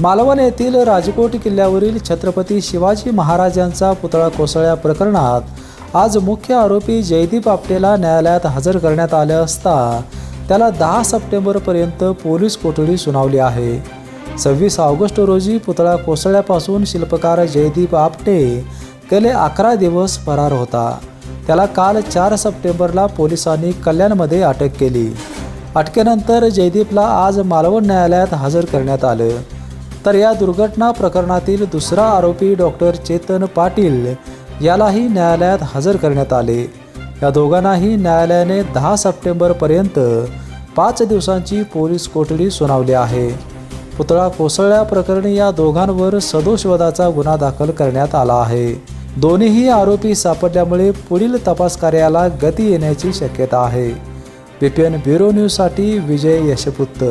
मालवण येथील राजकोट किल्ल्यावरील छत्रपती शिवाजी महाराजांचा पुतळा कोसळल्या प्रकरणात आज मुख्य आरोपी जयदीप आपटेला न्यायालयात हजर करण्यात आले असता त्याला दहा सप्टेंबरपर्यंत पोलीस कोठडी सुनावली आहे. सव्वीस ऑगस्ट रोजी पुतळा कोसळल्यापासून शिल्पकार जयदीप आपटे गेले अकरा दिवस फरार होता. त्याला काल चार सप्टेंबरला पोलिसांनी कल्याणमध्ये अटक केली. अटकेनंतर जयदीपला आज मालवण न्यायालयात हजर करण्यात आलं. तर या दुर्घटना प्रकरणातील दुसरा आरोपी डॉक्टर चेतन पाटील यालाही न्यायालयात हजर करण्यात आले. या दोघांनाही न्यायालयाने दहा सप्टेंबरपर्यंत पाच दिवसांची पोलीस कोठडी सुनावली आहे. पुतळा कोसळल्याप्रकरणी या दोघांवर सदोषवधाचा गुन्हा दाखल करण्यात आला आहे. दोन्हीही आरोपी सापडल्यामुळे पुढील तपास कार्याला गती येण्याची शक्यता आहे. बीपीएन ब्युरो न्यूजसाठी विजय यशपुत्त.